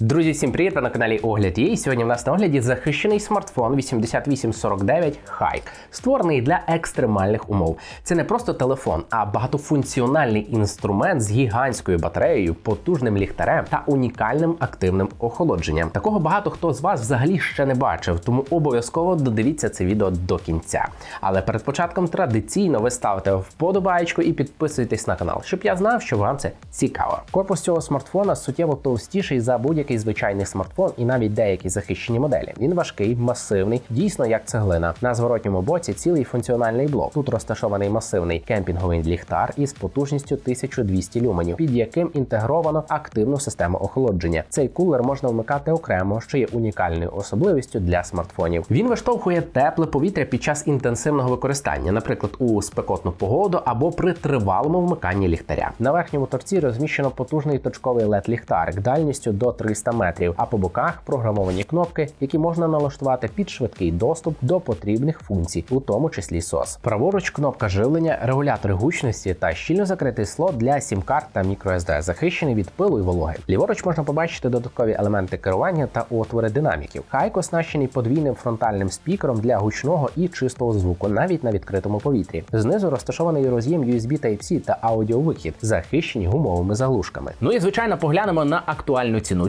Друзі, всім привіт! Ви на каналі Огляд є. І сьогодні в нас на огляді захищений смартфон 8849 Hike, створений для екстремальних умов. Це не просто телефон, а багатофункціональний інструмент з гігантською батареєю, потужним ліхтарем та унікальним активним охолодженням. Такого багато хто з вас взагалі ще не бачив, тому обов'язково додивіться це відео до кінця. Але перед початком традиційно ви ставите вподобайку і підписуйтесь на канал, щоб я знав, що вам це цікаво. Корпус цього смартфона суттєво товстіший за будь-який звичайний смартфон і навіть деякі захищені моделі. Він важкий, масивний, дійсно як цеглина. На зворотньому боці цілий функціональний блок. Тут розташований масивний кемпінговий ліхтар із потужністю 1200 люменів, під яким інтегровано активну систему охолодження. Цей кулер можна вмикати окремо, що є унікальною особливістю для смартфонів. Він виштовхує тепле повітря під час інтенсивного використання, наприклад, у спекотну погоду або при тривалому вмиканні ліхтаря. На верхньому торці розміщено потужний точковий led ліхтарик дальністю до 300 метрів, а по боках програмовані кнопки, які можна налаштувати під швидкий доступ до потрібних функцій, у тому числі SOS. Праворуч кнопка живлення, регулятори гучності та щільно закритий слот для сім-карт та microSD, захищений від пилу і вологи. Ліворуч можна побачити додаткові елементи керування та отвори динаміків. Хайк оснащений подвійним фронтальним спікером для гучного і чистого звуку, навіть на відкритому повітрі. Знизу розташований роз'єм USB Type-C та аудіовихід, захищені гумовими заглушками. Ну і звичайно, поглянемо на актуальну ціну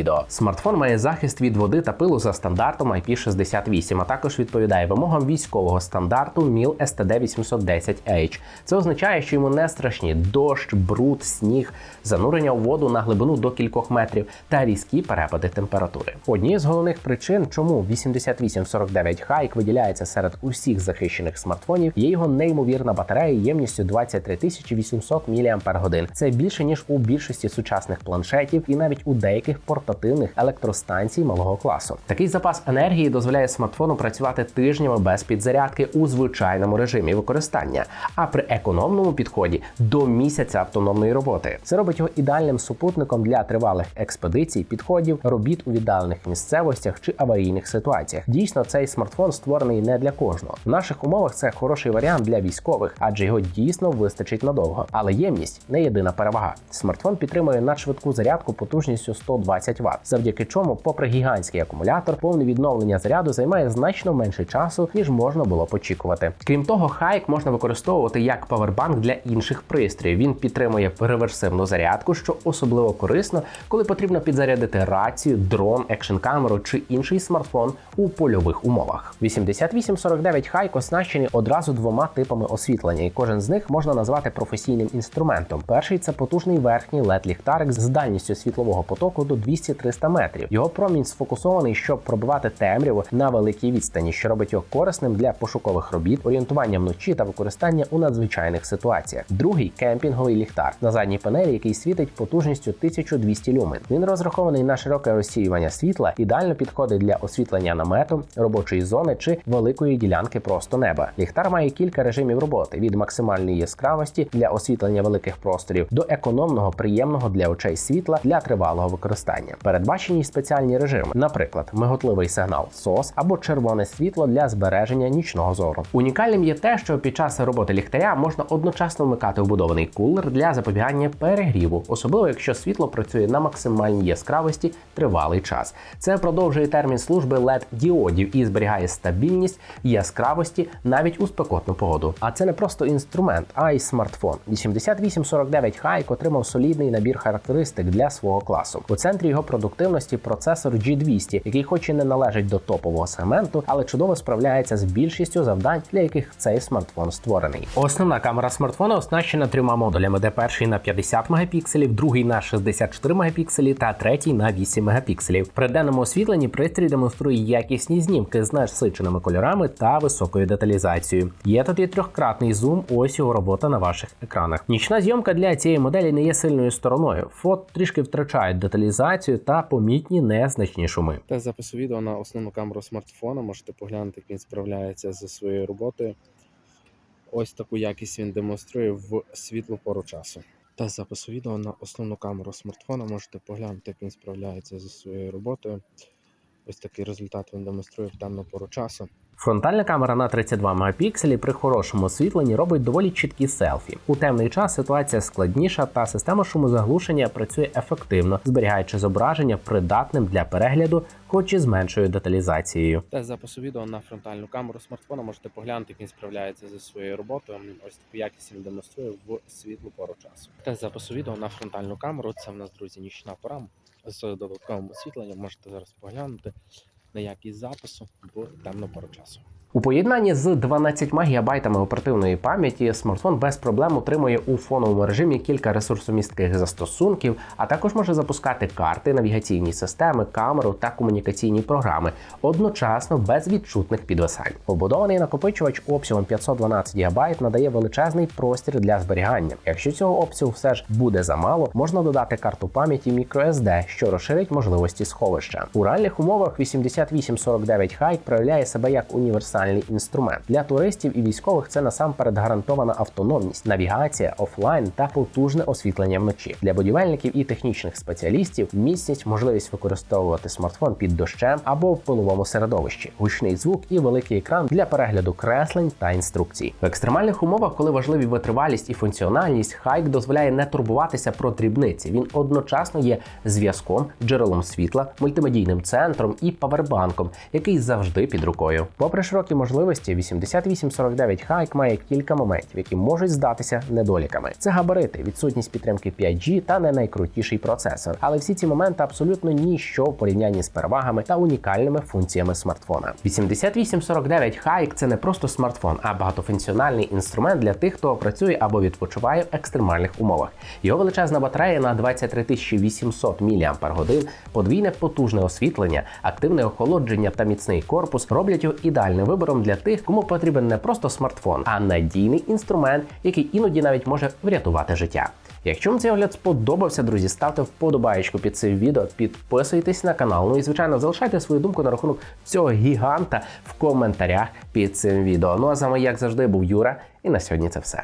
Смартфон має захист від води та пилу за стандартом IP68, а також відповідає вимогам військового стандарту MIL STD 810H. Це означає, що йому не страшні дощ, бруд, сніг, занурення у воду на глибину до кількох метрів та різкі перепади температури. Однією з головних причин, чому 8849 Hike виділяється серед усіх захищених смартфонів, є його неймовірна батарея ємністю 23 800 мАч. Це більше ніж у більшості сучасних планшетів і навіть у деяких портативних електростанцій малого класу. Такий запас енергії дозволяє смартфону працювати тижнями без підзарядки у звичайному режимі використання, а при економному підході до місяця автономної роботи. Це робить його ідеальним супутником для тривалих експедицій, підходів, робіт у віддалених місцевостях чи аварійних ситуаціях. Дійсно, цей смартфон створений не для кожного. В наших умовах це хороший варіант для військових, адже його дійсно вистачить надовго. Але ємність не єдина перевага. Смартфон підтримує надшвидку зарядку потужністю 120 Вт, завдяки чому, попри гігантський акумулятор, повне відновлення заряду займає значно менше часу, ніж можна було очікувати. Крім того, хайк можна використовувати як павербанк для інших пристроїв. Він підтримує реверсивну зарядку, що особливо корисно, коли потрібно підзарядити рацію, дрон, екшн камеру чи інший смартфон у польових умовах. 8849 хайк оснащений одразу двома типами освітлення, і кожен з них можна назвати професійним інструментом. Перший це потужний верхній led ліхтарик з дальністю світлового потоку до 200-300 метрів. Його промінь сфокусований, щоб пробивати темряву на великій відстані, що робить його корисним для пошукових робіт, орієнтування вночі та використання у надзвичайних ситуаціях. Другий кемпінговий ліхтар на задній панелі, який світить потужністю 1200 люмен. Він розрахований на широке розсіювання світла, ідеально підходить для освітлення намету, робочої зони чи великої ділянки просто неба. Ліхтар має кілька режимів роботи від максимальної яскравості для освітлення великих просторів до економного, приємного для очей світла для тривалого використання. Передбачені спеціальні режими, наприклад, миготливий сигнал SOS або червоне світло для збереження нічного зору. Унікальним є те, що під час роботи ліхтаря можна одночасно вмикати вбудований кулер для запобігання перегріву, особливо якщо світло працює на максимальній яскравості тривалий час. Це продовжує термін служби led діодів і зберігає стабільність яскравості навіть у спекотну погоду. А це не просто інструмент, а й смартфон. 8849 Hike отримав солідний набір характеристик для свого класу. У центрі його продуктивності процесор G200, який хоч і не належить до топового сегменту, але чудово справляється з більшістю завдань, для яких цей смартфон створений. Основна камера смартфона оснащена трьома модулями, де перший на 50 мегапікселів, другий на 64 мегапікселі та третій на 8 мегапікселів. При денному освітленні пристрій демонструє якісні знімки з насиченими кольорами та високою деталізацією. Є тут і трьохкратний зум, ось його робота на ваших екранах. Нічна зйомка для цієї моделі не є сильною стороною. Фото трішки втрачають деталізацію. Вібрацію та помітні незначні шуми. Тест запису відео на основну камеру смартфона. Можете поглянути, як він справляється зі своєю роботою. Ось таку якість він демонструє в світлу пору часу. Тест запису відео на основну камеру смартфона. Можете поглянути, як він справляється зі своєю роботою. Ось такий результат він демонструє в темну пору часу. Фронтальна камера на 32 мегапікселі при хорошому освітленні робить доволі чіткі селфі. У темний час ситуація складніша, та система шумозаглушення працює ефективно, зберігаючи зображення придатним для перегляду, хоч і з меншою деталізацією. Тест запису відео на фронтальну камеру смартфона. Можете поглянути, як він справляється зі своєю роботою. Ось таку якість він демонструє в світлу пору часу. Тест запису відео на фронтальну камеру. Це в нас, друзі, нічна пора з додатковим освітленням. Можете зараз поглянути на якість запису бо темно пору часу. У поєднанні з 12 гігабайтами оперативної пам'яті смартфон без проблем утримує у фоновому режимі кілька ресурсомістких застосунків, а також може запускати карти, навігаційні системи, камеру та комунікаційні програми одночасно без відчутних підвисань. Побудований накопичувач обсягом 512 ГБ надає величезний простір для зберігання. Якщо цього обсягу все ж буде замало, можна додати карту пам'яті microSD, що розширить можливості сховища. У реальних умовах 8849 Hike проявляє себе як універсальний інструмент для туристів і військових. Це насамперед гарантована автономність, навігація, офлайн та потужне освітлення вночі. Для будівельників і технічних спеціалістів міцність, можливість використовувати смартфон під дощем або в пиловому середовищі, гучний звук і великий екран для перегляду креслень та інструкцій. В екстремальних умовах, коли важливі витривалість і функціональність, Хайк дозволяє не турбуватися про дрібниці. Він одночасно є зв'язком, джерелом світла, мультимедійним центром і павербанком, який завжди під рукою. Попри широкі можливості, 8849 Hike має кілька моментів, які можуть здатися недоліками. Це габарити, відсутність підтримки 5G та не найкрутіший процесор. Але всі ці моменти абсолютно ніщо в порівнянні з перевагами та унікальними функціями смартфона. 8849 Hike – це не просто смартфон, а багатофункціональний інструмент для тих, хто працює або відпочиває в екстремальних умовах. Його величезна батарея на 23 800 мАч, подвійне потужне освітлення, активне охолодження та міцний корпус роблять його ідеальним вибором для тих, кому потрібен не просто смартфон, а надійний інструмент, який іноді навіть може врятувати життя. Якщо вам цей огляд сподобався, друзі, ставте вподобаєчку під цим відео, підписуйтесь на канал. Ну і звичайно, залишайте свою думку на рахунок цього гіганта в коментарях під цим відео. Ну а з вами, як завжди, був Юра, і на сьогодні це все.